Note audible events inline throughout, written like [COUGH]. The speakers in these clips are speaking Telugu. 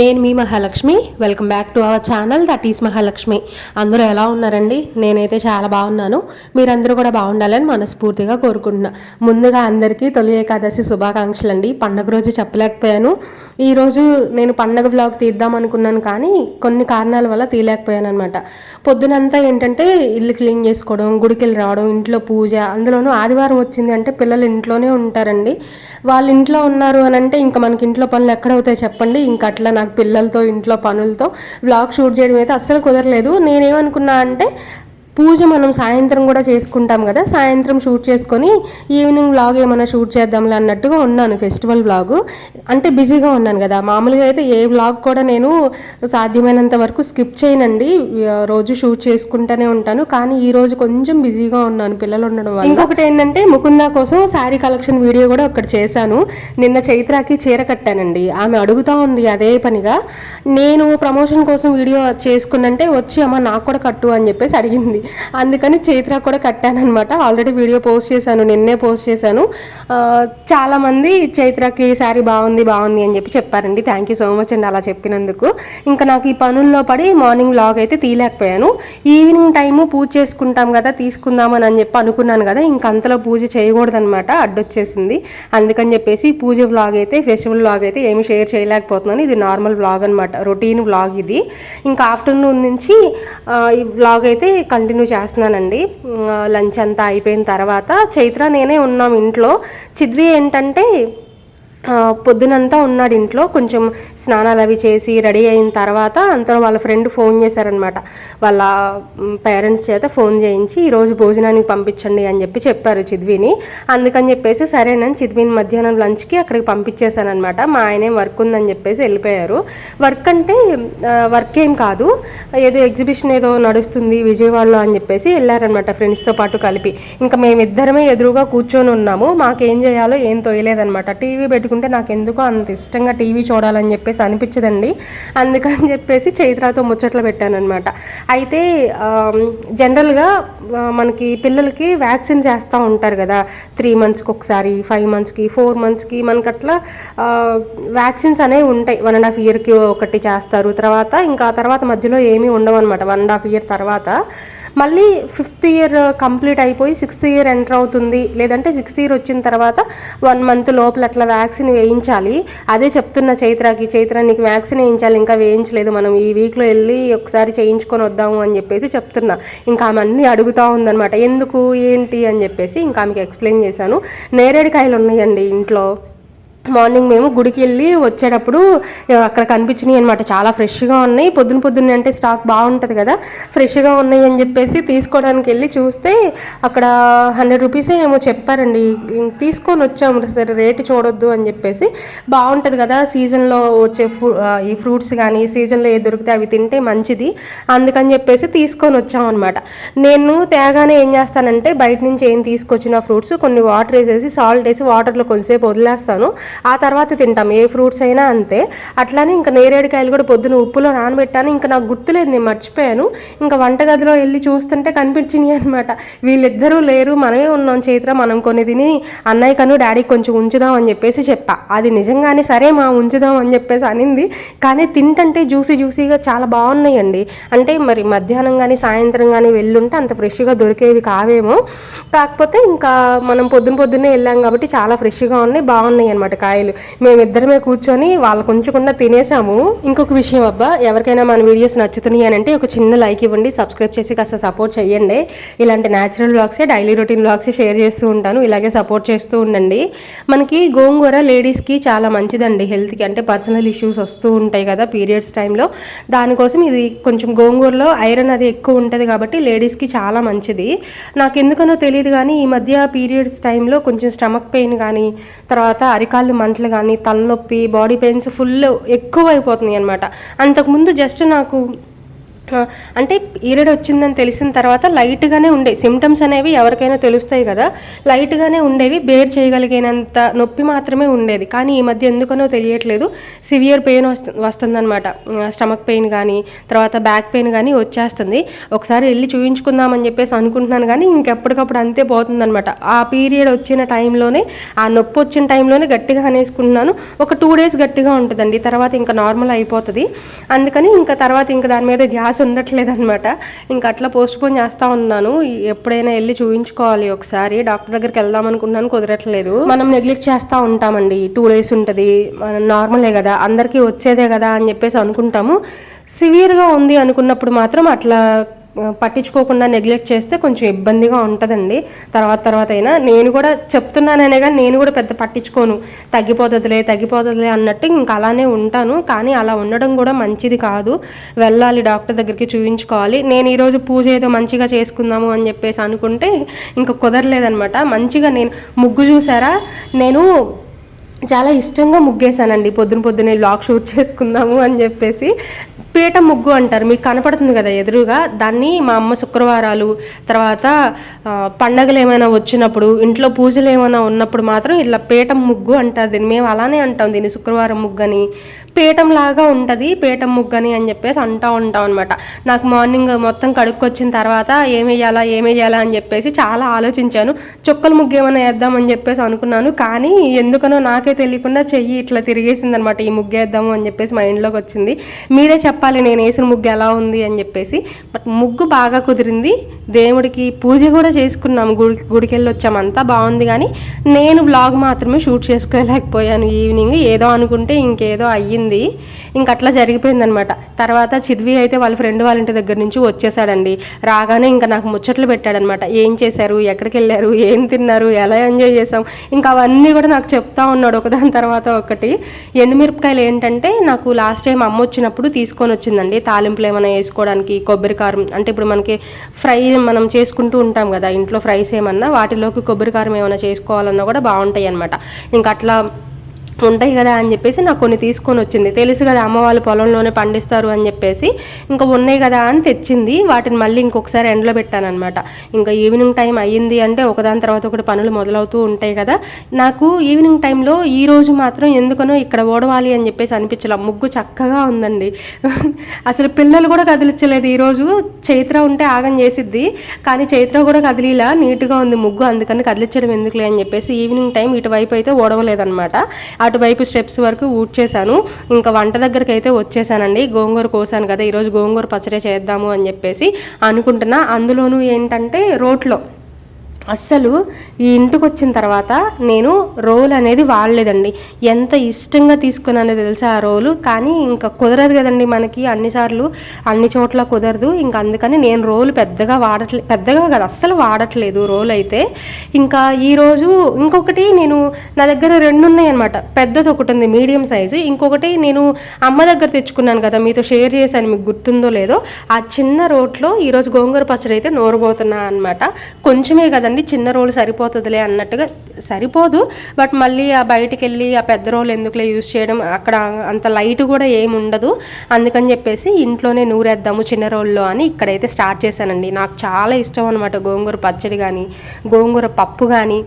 నేను మీ Mahalakshmi. Welcome back to our channel that is Mahalakshmi. అందరూ ఎలా ఉన్నారండి? నేనైతే చాలా బాగున్నాను. మీరందరూ కూడా బాగుండాలని మనస్ఫూర్తిగా కోరుకుంటున్నా. ముందుగా అందరికీ తొలి ఏకాదశి శుభాకాంక్షలు అండి పండగ రోజు చెప్పలేకపోయాను. ఈరోజు నేను పండగ బ్లాగ్ తీద్దాం అనుకున్నాను కానీ కొన్ని కారణాల వల్ల తీయలేకపోయాను అనమాట పొద్దునంతా ఏంటంటే ఇల్లు క్లీన్ చేసుకోవడం గుడికెళ్ళి రావడం ఇంట్లో పూజ అందులోనూ ఆదివారం వచ్చింది అంటే పిల్లలు ఇంట్లోనే ఉంటారండి. వాళ్ళు ఇంట్లో ఉన్నారు అని అంటే ఇంకా మనకి ఇంట్లో పనులు ఎక్కడవుతాయి చెప్పండి. ఇంకా అట్లా నాకు పిల్లలతో ఇంట్లో పనులతో వ్లాగ్ షూట్ చేయడం అయితే అస్సలు కుదరలేదు. నేనేమనుకున్నా అంటే పూజ మనం సాయంత్రం కూడా చేసుకుంటాం కదా సాయంత్రం షూట్ చేసుకొని ఈవినింగ్ వ్లాగ్ ఏమైనా షూట్ చేద్దాంలే అన్నట్టుగా ఉన్నాను ఫెస్టివల్ వ్లాగ్ అంటే బిజీగా ఉన్నాను కదా మామూలుగా అయితే ఏ వ్లాగ్ కూడా నేను సాధ్యమైనంత వరకు స్కిప్ చేయనండి. రోజు షూట్ చేసుకుంటూనే ఉంటాను కానీ ఈ రోజు కొంచెం బిజీగా ఉన్నాను పిల్లలు ఉండడం వల్ల. ఇంకొకటి ఏంటంటే ముకుందా కోసం శారీ కలెక్షన్ వీడియో కూడా ఒకటి చేశాను. నిన్న చైత్రాకి చీర కట్టానండి ఆమె అడుగుతా ఉంది అదే పనిగా. నేను ప్రమోషన్ కోసం వీడియో చేసుకున్నంటే వచ్చి అమ్మ నాకు కూడా కట్టు అని చెప్పేసి అడిగింది. అందుకని చైత్ర కూడా కట్టానమాట ఆల్రెడీ వీడియో పోస్ట్ చేశాను నిన్నే పోస్ట్ చేశాను. చాలామంది చైత్రకి శారీ బాగుంది బాగుంది అని చెప్పి చెప్పారండి. థ్యాంక్ యూ సో మచ్ అండి అలా చెప్పినందుకు. ఇంకా నాకు ఈ పనుల్లో పడి మార్నింగ్ లాగ్ అయితే తీయలేకపోయాను. ఈవినింగ్ టైము పూజ చేసుకుంటాం కదా తీసుకుందామని అని చెప్పి అనుకున్నాను కదా ఇంక అంతలో పూజ చేయకూడదనమాట అడ్డొచ్చేసింది. అందుకని చెప్పేసి పూజ వ్లాగ్ అయితే ఫెస్టివల్ వ్లాగ్ అయితే ఏమి షేర్ చేయలేకపోతున్నాను. ఇది నార్మల్ వ్లాగ్ అనమాట రొటీన్ వ్లాగ్ ఇది. ఇంకా ఆఫ్టర్నూన్ నుంచి ఈ వ్లాగ్ అయితే కంటిన్యూ చేస్తున్నానండి. లంచ్ అంతా అయిపోయిన తర్వాత చైత్ర నేనే ఉన్నాం ఇంట్లో. చిద్వి ఏంటంటే పొద్దునంతా ఉన్నాడు ఇంట్లో కొంచెం స్నానాలు అవి చేసి రెడీ అయిన తర్వాత అంతలో వాళ్ళ ఫ్రెండ్ ఫోన్ చేశారనమాట వాళ్ళ పేరెంట్స్ చేత ఫోన్ చేయించి ఈరోజు భోజనానికి పంపించండి అని చెప్పి చెప్పారు చిద్విని. అందుకని చెప్పేసి సరేనని చిద్విని మధ్యాహ్నం లంచ్కి అక్కడికి పంపించేశానమాట మా ఆయనేం వర్క్ ఉందని చెప్పేసి వెళ్ళిపోయారు. వర్క్ అంటే వర్క్ ఏం కాదు. ఏదో ఎగ్జిబిషన్ ఏదో నడుస్తుంది విజయవాడలో అని చెప్పేసి వెళ్ళారనమాట ఫ్రెండ్స్తో పాటు కలిపి. ఇంకా మేమిద్దరమే ఎదురుగా కూర్చొని ఉన్నాము. మాకేం చేయాలో ఏం తోయలేదనమాట టీవీ పెట్టుకు పెట్టుకుంటే నాకు ఎందుకో అంత ఇష్టంగా టీవీ చూడాలని చెప్పేసి అనిపించదండి. అందుకని చెప్పేసి చైత్రాతో ముచ్చట్లు పెట్టానమాట అయితే జనరల్గా మనకి పిల్లలకి వ్యాక్సిన్ చేస్తూ ఉంటారు కదా. త్రీ మంత్స్కి ఒకసారి ఫైవ్ మంత్స్కి ఫోర్ మంత్స్కి మనకి అట్లా వ్యాక్సిన్స్ అనేవి ఉంటాయి. వన్ అండ్ హాఫ్ ఇయర్కి ఒకటి చేస్తారు. తర్వాత ఇంకా ఆ తర్వాత మధ్యలో ఏమీ ఉండవు అనమాట వన్ అండ్ హాఫ్ ఇయర్ తర్వాత. మళ్ళీ ఫిఫ్త్ ఇయర్ కంప్లీట్ అయిపోయి సిక్స్త్ ఇయర్ ఎంటర్ అవుతుంది. లేదంటే సిక్స్త్ ఇయర్ వచ్చిన తర్వాత వన్ మంత్ లోపల అట్లా వ్యాక్సిన్ వ్యాక్సిన్ వేయించాలి. అదే చెప్తున్న చైత్రకి చైత్ర నీకు వ్యాక్సిన్ వేయించాలి ఇంకా వేయించలేదు మనం ఈ వీక్లో వెళ్ళి ఒకసారి చేయించుకొని వద్దాము అని చెప్పేసి చెప్తున్నా. ఇంకా ఆమె అన్నీ అడుగుతూ ఉందనమాట ఎందుకు ఏంటి అని చెప్పేసి ఇంకా ఆమెకి ఎక్స్ప్లెయిన్ చేశాను. నేరేడుకాయలు ఉన్నాయండి ఇంట్లో. మార్నింగ్ మేము గుడికి వెళ్ళి వచ్చేటప్పుడు అక్కడ కనిపించినాయి అనమాట చాలా ఫ్రెష్గా ఉన్నాయి. పొద్దున పొద్దున్న అంటే స్టాక్ బాగుంటుంది కదా. ఫ్రెష్గా ఉన్నాయి అని చెప్పేసి తీసుకోవడానికి వెళ్ళి చూస్తే అక్కడ హండ్రెడ్ రూపీస్ ఏమో చెప్పారండి. తీసుకొని వచ్చాము. సరే రేటు చూడొద్దు అని చెప్పేసి. బాగుంటుంది కదా సీజన్లో వచ్చే ఫ్రూ ఈ ఫ్రూట్స్ కానీ సీజన్లో ఏ దొరికితే అవి తింటే మంచిది. అందుకని చెప్పేసి తీసుకొని వచ్చామన్నమాట నేను తేగానే ఏం చేస్తానంటే బయట నుంచి ఏం తీసుకొచ్చిన ఫ్రూట్స్ కొన్ని వాటర్ వేసేసి సాల్ట్ వేసి వాటర్లో కొంచెంసేపు వదిలేస్తాను. ఆ తర్వాత తింటాం. ఏ ఫ్రూట్స్ అయినా అంతే. అట్లానే ఇంకా నేరేడుకాయలు కూడా పొద్దున ఉప్పులో నానబెట్టాను. ఇంకా నాకు గుర్తులేదు నేను మర్చిపోయాను. ఇంకా వంటగదిలో వెళ్ళి చూస్తుంటే కనిపించినాయి అనమాట వీళ్ళిద్దరూ లేరు మనమే ఉన్నాం చైత్ర మనం కొన్ని తిని అన్నయ్య కను డాడీకి కొంచెం ఉంచుదాం అని చెప్పేసి చెప్పా. అది నిజంగానే సరే మా ఉంచుదాం అని చెప్పేసి అనింది. కానీ తింటంటే జ్యూసీ జ్యూసీగా చాలా బాగున్నాయండి. అంటే మరి మధ్యాహ్నం కానీ సాయంత్రం కానీ వెళ్ళుంటే అంత ఫ్రెష్గా దొరికేవి కావేమో. కాకపోతే ఇంకా మనం పొద్దున పొద్దున్నే వెళ్ళాం కాబట్టి చాలా ఫ్రెష్గా ఉన్నాయి బాగున్నాయి అనమాట కాయలు మేమిద్దరమే కూర్చొని వాళ్ళకు ఉంచకుండా తినేసాము. ఇంకొక విషయం అబ్బా ఎవరికైనా మన వీడియోస్ నచ్చుతున్నాయి అని అంటే ఒక చిన్న లైక్ ఇవ్వండి సబ్స్క్రైబ్ చేసి కాస్త సపోర్ట్ చేయండి. ఇలాంటి న్యాచురల్ బ్లాగ్సే డైలీ రొటీన్ వ్లాగ్స్ షేర్ చేస్తూ ఉంటాను. ఇలాగే సపోర్ట్ చేస్తూ ఉండండి. మనకి గోంగూర లేడీస్కి చాలా మంచిదండి హెల్త్కి. అంటే పర్సనల్ ఇష్యూస్ వస్తూ ఉంటాయి కదా పీరియడ్స్ టైంలో దానికోసం ఇది కొంచెం గోంగూరలో ఐరన్ అది ఎక్కువ ఉంటుంది కాబట్టి లేడీస్కి చాలా మంచిది. నాకు ఎందుకనో తెలియదు కానీ ఈ మధ్య పీరియడ్స్ టైంలో కొంచెం స్టమక్ పెయిన్ కానీ తర్వాత అరికాళ్ళు మంటలు కానీ తలనొప్పి బాడీ పెయిన్స్ ఫుల్ ఎక్కువ అయిపోతున్నాయి అనమాట అంతకుముందు జస్ట్ నాకు అంటే పీరియడ్ వచ్చిందని తెలిసిన తర్వాత లైట్గానే ఉండే. సిమ్టమ్స్ అనేవి ఎవరికైనా తెలుస్తాయి కదా. లైట్గానే ఉండేవి బేర్ చేయగలిగినంత నొప్పి మాత్రమే ఉండేది. కానీ ఈ మధ్య ఎందుకనో తెలియట్లేదు. సివియర్ పెయిన్ వస్తు వస్తుందన్నమాట. స్టమక్ పెయిన్ కానీ తర్వాత బ్యాక్ పెయిన్ కానీ వచ్చేస్తుంది. ఒకసారి వెళ్ళి చూయించుకుందామని చెప్పేసి అనుకుంటున్నాను కానీ ఇంకెప్పటికప్పుడు అంతే పోతుందనమాట ఆ పీరియడ్ వచ్చిన టైంలోనే ఆ నొప్పి వచ్చిన టైంలోనే గట్టిగా అనేసుకుంటున్నాను. ఒక టూ డేస్ గట్టిగా ఉంటుందండి. తర్వాత ఇంకా నార్మల్ అయిపోతుంది. అందుకని ఇంకా తర్వాత ఇంకా దాని మీద ధ్యాస ఉండట్లేదు అనమాట ఇంకా అట్లా పోస్ట్ పోన్ చేస్తూ ఉన్నాను. ఎప్పుడైనా వెళ్ళి చూయించుకోవాలి ఒకసారి. డాక్టర్ దగ్గరికి వెళ్దాం అనుకున్నాను కుదరట్లేదు. మనం నెగ్లెక్ట్ చేస్తూ ఉంటామండి. టూ డేస్ ఉంటుంది. నార్మలే కదా. అందరికీ వచ్చేదే కదా అని చెప్పేసి అనుకుంటాము. సివియర్గా ఉంది అనుకున్నప్పుడు మాత్రం అట్లా పట్టించుకోకుండా నెగ్లెక్ట్ చేస్తే కొంచెం ఇబ్బందిగా ఉంటుందండి. తర్వాత తర్వాత అయినా నేను కూడా చెప్తున్నాననే కానీ నేను కూడా పెద్ద పట్టించుకోను. తగ్గిపోతుందిలే తగ్గిపోతుందిలే అన్నట్టు ఇంకా అలానే ఉంటాను. కానీ అలా ఉండడం కూడా మంచిది కాదు. వెళ్ళాలి డాక్టర్ దగ్గరికి చూపించుకోవాలి నేను ఈరోజు పూజ ఏదో మంచిగా చేసుకుందాము అని చెప్పేసి అనుకుంటే ఇంకా కుదరలేదనమాట మంచిగా నేను ముగ్గు చూసారా? నేను చాలా ఇష్టంగా ముగ్గేశానండి. పొద్దున పొద్దునే లాక్ షూట్ చేసుకుందాము అని చెప్పేసి. పీట ముగ్గు అంటారు. మీకు కనపడుతుంది కదా ఎదురుగా? దాన్ని మా అమ్మ శుక్రవారాలు తర్వాత పండగలు ఏమైనా వచ్చినప్పుడు ఇంట్లో పూజలు ఏమైనా ఉన్నప్పుడు మాత్రం ఇట్లా పీట ముగ్గు అంటారు దీన్ని. మేము అలానే అంటాం దీన్ని శుక్రవారం ముగ్గు అని పీఠంలాగా ఉంటుంది పీఠం ముగ్గు అని అని చెప్పేసి అంటూ ఉంటాం అనమాట నాకు మార్నింగ్ మొత్తం కడుక్కొచ్చిన తర్వాత ఏమేయాలా ఏమేయాలా అని చెప్పేసి చాలా ఆలోచించాను. చుక్కల ముగ్గు ఏమైనా వేద్దామని చెప్పేసి అనుకున్నాను. కానీ ఎందుకనో నాకే తెలియకుండా చెయ్యి ఇట్లా తిరిగేసింది అనమాట ఈ ముగ్గు వేద్దాము అని చెప్పేసి మైండ్లోకి వచ్చింది. మీరే చెప్పాలి నేను వేసిన ముగ్గు ఎలా ఉంది అని చెప్పేసి. బట్ ముగ్గు బాగా కుదిరింది. దేవుడికి పూజ కూడా చేసుకున్నాము గుడి గుడికి వెళ్ళి బాగుంది కానీ నేను బ్లాగ్ మాత్రమే షూట్ చేసుకోలేకపోయాను. ఈవినింగ్ ఏదో అనుకుంటే ఇంకేదో అయ్యింది. ఇంక అట్లా జరిగిపోయిందనమాట. తర్వాత చిద్వి అయితే వాళ్ళ ఫ్రెండ్ వాళ్ళ ఇంటి దగ్గర నుంచి వచ్చేసాడండి. రాగానే ఇంకా నాకు ముచ్చట్లు పెట్టాడనమాట. ఏం చేశారు? ఎక్కడికి వెళ్ళారు? ఏం తిన్నారు? ఎలా ఎంజాయ్ చేసాం ఇంకా అవన్నీ కూడా నాకు చెప్తా ఉన్నాడు ఒకదాని తర్వాత ఒకటి. ఎండుమిరపకాయలు ఏంటంటే నాకు లాస్ట్ టైం అమ్మ వచ్చినప్పుడు తీసుకొని వచ్చిందండి. తాలింపులు ఏమైనా వేసుకోవడానికి కొబ్బరి కారం అంటే ఇప్పుడు మనకి ఫ్రై మనం చేసుకుంటూ ఉంటాం కదా ఇంట్లో ఫ్రైస్ ఏమన్నా వాటిలోకి కొబ్బరి కారం ఏమైనా చేసుకోవాలన్నా కూడా బాగుంటాయి అనమాట ఇంకా అట్లా ఉంటాయి కదా అని చెప్పేసి నాకు కొన్ని తీసుకొని వచ్చింది. తెలుసు కదా అమ్మ వాళ్ళు పొలంలోనే పండిస్తారు అని చెప్పేసి ఇంకా ఉన్నాయి కదా అని తెచ్చింది. వాటిని మళ్ళీ ఇంకొకసారి ఎండలో పెట్టానమాట ఇంకా ఈవినింగ్ టైం అయ్యింది అంటే ఒకదాని తర్వాత ఒకటి పనులు మొదలవుతూ ఉంటాయి కదా. నాకు ఈవినింగ్ టైంలో ఈ రోజు మాత్రం ఎందుకనో ఇక్కడ ఓడవాలి అని చెప్పేసి అనిపించలే. ముగ్గు చక్కగా ఉందండి. [LAUGHS] అసలు పిల్లలు కూడా కదిలించలేదు. ఈరోజు చైత్ర ఉంటే ఆగం చేసిద్ది. కానీ చైత్ర కూడా కదిలిలా నీట్గా ఉంది ముగ్గు. అందుకని కదిలించడం ఎందుకులే అని చెప్పేసి ఈవినింగ్ టైం ఇటువైపు అయితే ఓడవలేదన్నమాట. అటువైపు స్టెప్స్ వరకు ఊడ్చేశాను ఇంకా వంట దగ్గరికి అయితే వచ్చేసానండి. గోంగూర కోసాను కదా ఈరోజు గోంగూర పచ్చడి చేద్దాము అని చెప్పేసి అనుకుంటున్నా. అందులోనూ ఏంటంటే రోట్లో అస్సలు ఈ ఇంటికి వచ్చిన తర్వాత నేను రోల్ అనేది వాడలేదండి. ఎంత ఇష్టంగా తీసుకున్నానో తెలుసా ఆ రోలు? కానీ ఇంకా కుదరదు కదండి మనకి అన్నిసార్లు అన్ని చోట్ల కుదరదు. ఇంకా అందుకని నేను రోలు పెద్దగా వాడట్లేదు పెద్దగా కాదు అస్సలు వాడట్లేదు రోల్ అయితే. ఇంకా ఈరోజు ఇంకొకటి నేను నా దగ్గర రెండు ఉన్నాయన్నమాట. పెద్దది ఒకటి ఉంది మీడియం సైజు. ఇంకొకటి నేను అమ్మ దగ్గర తెచ్చుకున్నాను కదా మీతో షేర్ చేశాను మీకు గుర్తుందో లేదో. ఆ చిన్న రోట్లో ఈరోజు గోంగూర పచ్చడి అయితే నూరబోతున్నా అనమాట కొంచెమే అండి చిన్న రోల్ సరిపోతుందిలే అన్నట్టుగా సరిపోదు. బట్ మళ్ళీ ఆ బయటికి వెళ్ళి ఆ పెద్ద రోల్ ఎందుకులే యూస్ చేయడం అక్కడ అంత లైట్ కూడా ఏమి ఉండదు. అందుకని చెప్పేసి ఇంట్లోనే నూరేద్దాము చిన్న రోల్లో అని ఇక్కడైతే స్టార్ట్ చేశానండి. నాకు చాలా ఇష్టం అనమాట గోంగూర పచ్చడి కానీ గోంగూర పప్పు కానీ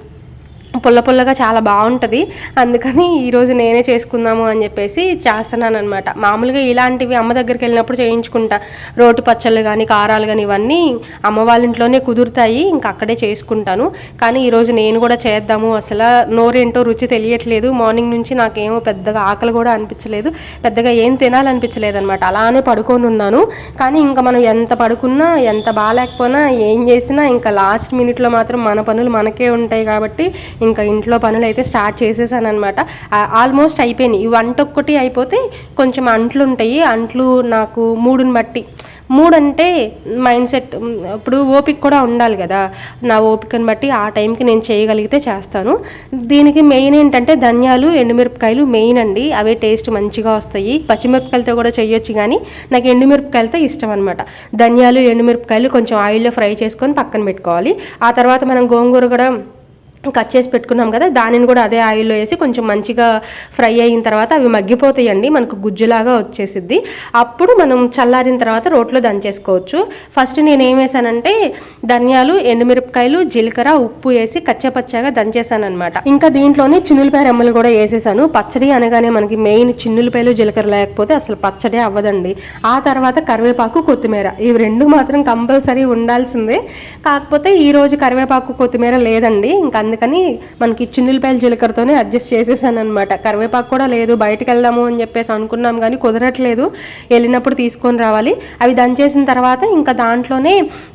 పుల్ల పుల్లగా చాలా బాగుంటుంది. అందుకని ఈరోజు నేనే చేసుకుందాము అని చెప్పేసి చేస్తున్నాను అనమాట మామూలుగా ఇలాంటివి అమ్మ దగ్గరికి వెళ్ళినప్పుడు చేయించుకుంటా. రోటి పచ్చళ్ళు కానీ కారాలు కానీ ఇవన్నీ అమ్మ వాళ్ళ ఇంట్లోనే కుదురుతాయి. ఇంకా అక్కడే చేసుకుంటాను. కానీ ఈరోజు నేను కూడా చేద్దాము. అసలు నోరేంటో రుచి తెలియట్లేదు. మార్నింగ్ నుంచి నాకేమో పెద్దగా ఆకలి కూడా అనిపించలేదు. పెద్దగా ఏం తినాలనిపించలేదు అనమాట అలానే పడుకొని ఉన్నాను. కానీ ఇంకా మనం ఎంత పడుకున్నా ఎంత బాగాలేకపోయినా ఏం చేసినా ఇంకా లాస్ట్ మినిట్లో మాత్రం మన పనులు మనకే ఉంటాయి కాబట్టి ఇంకా ఇంట్లో పనులు అయితే స్టార్ట్ చేసేసాను అనమాట ఆల్మోస్ట్ అయిపోయినాయి. ఇవి వంట ఒక్కటి అయిపోతే కొంచెం అంట్లు ఉంటాయి. అంట్లు నాకు మూడుని బట్టి. మూడు అంటే మైండ్ సెట్ ఇప్పుడు ఓపిక కూడా ఉండాలి కదా. నా ఓపికని బట్టి ఆ టైంకి నేను చేయగలిగితే చేస్తాను. దీనికి మెయిన్ ఏంటంటే ధనియాలు ఎండుమిరపకాయలు మెయిన్ అండి. అవే టేస్ట్ మంచిగా వస్తాయి. పచ్చిమిరపకాయలతో కూడా చేయొచ్చు కానీ నాకు ఎండుమిరపకాయలతో ఇష్టం అనమాట ధనియాలు ఎండుమిరపకాయలు కొంచెం ఆయిల్లో ఫ్రై చేసుకొని పక్కన పెట్టుకోవాలి. ఆ తర్వాత మనం గోంగూర కూడా కట్ చేసి పెట్టుకున్నాం కదా దానిని కూడా అదే ఆయిల్లో వేసి కొంచెం మంచిగా ఫ్రై అయిన తర్వాత అవి మగ్గిపోతాయండి మనకు గుజ్జులాగా వచ్చేసిద్ది. అప్పుడు మనం చల్లారిన తర్వాత రోట్లో దంచేసుకోవచ్చు. ఫస్ట్ నేను ఏం వేసానంటే ధనియాలు ఎండుమిరపకాయలు జీలకర్ర ఉప్పు వేసి కచ్చపచ్చగా దంచేసాను అనమాట ఇంకా దీంట్లోనే చిన్నులపాయ రెమ్మలు కూడా వేసేసాను. పచ్చడి అనగానే మనకి మెయిన్ చిన్నులపాయలు జీలకర్ర లేకపోతే అసలు పచ్చడి అవ్వదండి. ఆ తర్వాత కరివేపాకు కొత్తిమీర. ఇవి రెండు మాత్రం కంపల్సరీ ఉండాల్సిందే. కాకపోతే ఈరోజు కరివేపాకు కొత్తిమీర లేదండి. ఇంకా అందుకని మనకి చిన్నులపాయల జీలకర్రతోనే అడ్జస్ట్ చేసేసాను అనమాట కరివేపాకు కూడా లేదు బయటకు వెళ్దాము అని చెప్పేసి అనుకున్నాం కానీ కుదరట్లేదు. వెళ్ళినప్పుడు తీసుకొని రావాలి. అవి దంచేసిన తర్వాత ఇంకా దాంట్లోనే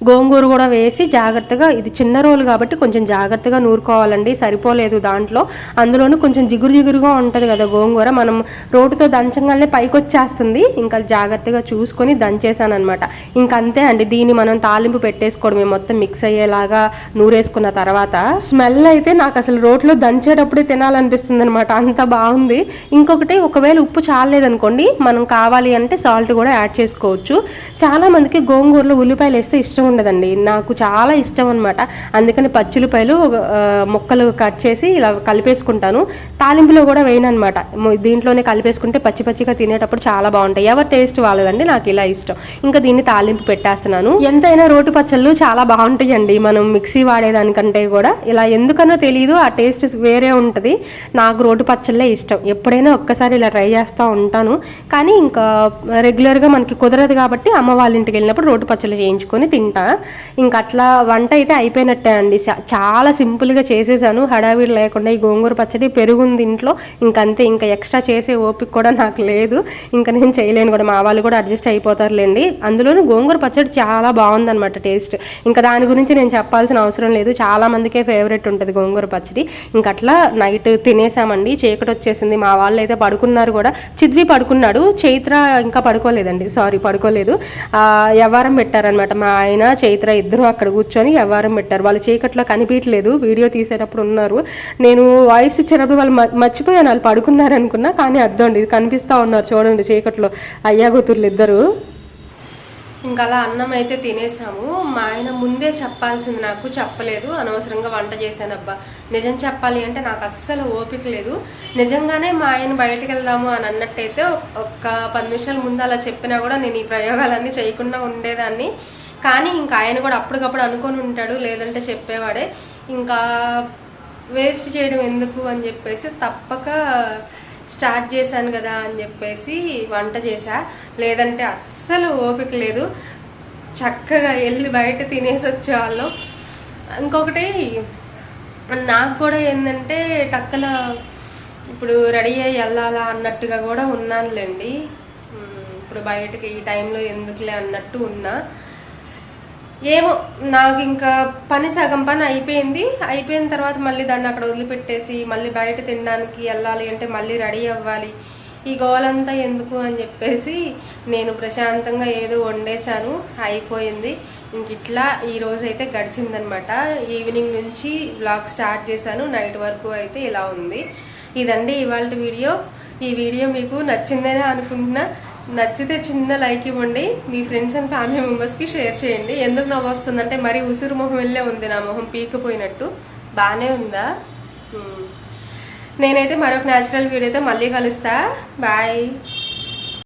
గోంగూర కూడా వేసి జాగ్రత్తగా ఇది చిన్న రోలు కాబట్టి కొంచెం జాగ్రత్తగా నూరుకోవాలండి సరిపోలేదు దాంట్లో. అందులోనూ కొంచెం జిగురు జిగురుగా ఉంటుంది కదా గోంగూర మనం రోడ్డుతో దంచగానే పైకి వచ్చేస్తుంది ఇంకా జాగ్రత్తగా చూసుకొని దంచేసాను అనమాట ఇంకా అంతే అండి దీన్ని మనం తాలింపు పెట్టేసుకోవడమే. మొత్తం మిక్స్ అయ్యేలాగా నూరేసుకున్న తర్వాత స్మెల్ అయితే నాకు అసలు రోట్లో దంచేటప్పుడే తినాలనిపిస్తుంది అనమాట అంత బాగుంది. ఇంకొకటి ఒకవేళ ఉప్పు చాలేదనుకోండి మనం కావాలి అంటే సాల్ట్ కూడా యాడ్ చేసుకోవచ్చు. చాలామందికి గోంగూరలో ఉల్లిపాయలు వేస్తే ఇష్టం ఉండదండి. నాకు చాలా ఇష్టం అనమాట అందుకని పచ్చిలిపాయలు ఆ, ముక్కలు కట్ చేసి ఇలా కలిపేసుకుంటాను. తాలింపులో కూడా వేయను అనమాట దీంట్లోనే కలిపేసుకుంటే పచ్చి పచ్చిగా తినేటప్పుడు చాలా బాగుంటాయి. ఎవరి టేస్ట్ వాళ్ళదండి నాకు ఇలా ఇష్టం. ఇంకా దీన్ని తాలింపు పెట్టేస్తున్నాను. ఎంతైనా రోటి పచ్చళ్ళు చాలా బాగుంటాయండి. మనం మిక్సీ వాడేదానికంటే కూడా ఇలా ఎందుకనో తెలియదు ఆ టేస్ట్ వేరే ఉంటుంది. నాకు రోడ్డు పచ్చళ్ళే ఇష్టం. ఎప్పుడైనా ఒక్కసారి ఇలా ట్రై చేస్తూ ఉంటాను. కానీ ఇంకా రెగ్యులర్గా మనకి కుదరదు కాబట్టి అమ్మ వాళ్ళ ఇంటికి వెళ్ళినప్పుడు రోడ్డు పచ్చళ్ళు చేయించుకొని తింటా. ఇంకా అట్లా వంట అయితే అయిపోయినట్టే అండి. చాలా సింపుల్గా చేసేసాను. హడావిడి లేకుండా ఈ గోంగూర పచ్చడి పెరుగుంది ఇంట్లో. ఇంకంతే ఇంకా ఎక్స్ట్రా చేసే ఓపిక కూడా నాకు లేదు. ఇంకా నేను చేయలేను కూడా. మా వాళ్ళు కూడా అడ్జస్ట్ అయిపోతారులేండి. అందులోనూ గోంగూర పచ్చడి చాలా బాగుందన్నమాట టేస్ట్. ఇంకా దాని గురించి నేను చెప్పాల్సిన అవసరం లేదు. చాలా మందికే ఫేవరెట్ ఉంటుంది. గోంగూర పచ్చడి. ఇంకా అట్లా నైట్ తినేసామండి. చీకటి వచ్చేసింది. మా వాళ్ళు అయితే పడుకున్నారు కూడా. చిద్వి పడుకున్నాడు. చైత్ర ఇంకా పడుకోలేదండి. సారీ పడుకోలేదు. వ్యవహారం పెట్టారనమాట మా ఆయన చైత్ర ఇద్దరు అక్కడ కూర్చొని వ్యవహారం పెట్టారు. వాళ్ళు చీకట్లో కనిపించలేదు వీడియో తీసేటప్పుడు ఉన్నారు. నేను వాయిస్ ఇచ్చేటప్పుడు వాళ్ళు మ- మర్చిపోయాను. వాళ్ళు పడుకున్నారు అనుకున్నా. కానీ అద్దండి. కనిపిస్తూ ఉన్నారు. చూడండి చీకట్లో. అయ్యా కూతుర్లు ఇద్దరు. ఇంకా అలా అన్నం అయితే తినేసాము. మా ఆయన ముందే చెప్పాల్సింది నాకు చెప్పలేదు. అనవసరంగా వంట చేశాను అబ్బా నిజం చెప్పాలి అంటే నాకు అస్సలు ఓపిక లేదు. నిజంగానే మా ఆయన బయటకు వెళ్దాము అని అన్నట్టయితే ఒక్క పది నిమిషాల ముందు అలా చెప్పినా కూడా నేను ఈ ప్రయోగాలన్నీ చేయకుండా ఉండేదాన్ని. కానీ ఇంకా ఆయన కూడా అప్పటికప్పుడు అనుకొని ఉంటాడు లేదంటే చెప్పేవాడే. ఇంకా వేస్ట్ చేయడం ఎందుకు అని చెప్పేసి తప్పక స్టార్ట్ చేశాను కదా అని చెప్పేసి వంట చేశా. లేదంటే అస్సలు ఓపిక లేదు. చక్కగా వెళ్ళి బయట తినేసి వచ్చేవాళ్ళం. ఇంకొకటి నాకు కూడా ఏంటంటే టక్కన ఇప్పుడు రెడీ అయ్యి వెళ్ళాలా అన్నట్టుగా కూడా ఉన్నానులేండి. ఇప్పుడు బయటకి ఈ టైంలో ఎందుకులే అన్నట్టు ఉన్నా. ఏమో నాకు ఇంకా పని సగం పని అయిపోయింది. అయిపోయిన తర్వాత మళ్ళీ దాన్ని అక్కడ వదిలిపెట్టేసి మళ్ళీ బయట తినడానికి వెళ్ళాలి అంటే మళ్ళీ రెడీ అవ్వాలి. ఈ గోలంతా ఎందుకు అని చెప్పేసి నేను ప్రశాంతంగా ఏదో వండేశాను. అయిపోయింది. ఇంక ఇట్లా ఈరోజు అయితే గడిచిందనమాట. ఈవినింగ్ నుంచి బ్లాగ్ స్టార్ట్ చేశాను. నైట్ వరకు అయితే ఇలా ఉంది. ఇదండి ఇవాళ వీడియో. ఈ వీడియో మీకు నచ్చిందనే అనుకుంటున్నా? నచ్చితే చిన్న లైక్ ఇవ్వండి. మీ ఫ్రెండ్స్ అండ్ ఫ్యామిలీ మెంబర్స్కి షేర్ చేయండి. ఎందుకు నవ్వు వస్తుందంటే మరీ ఉసురు మొహం వెళ్ళే ఉంది. నా మొహం పీకపోయినట్టు. బాగానే ఉందా? నేనైతే మరొక న్యాచురల్ వీడియోతో మళ్ళీ కలుస్తా. బాయ్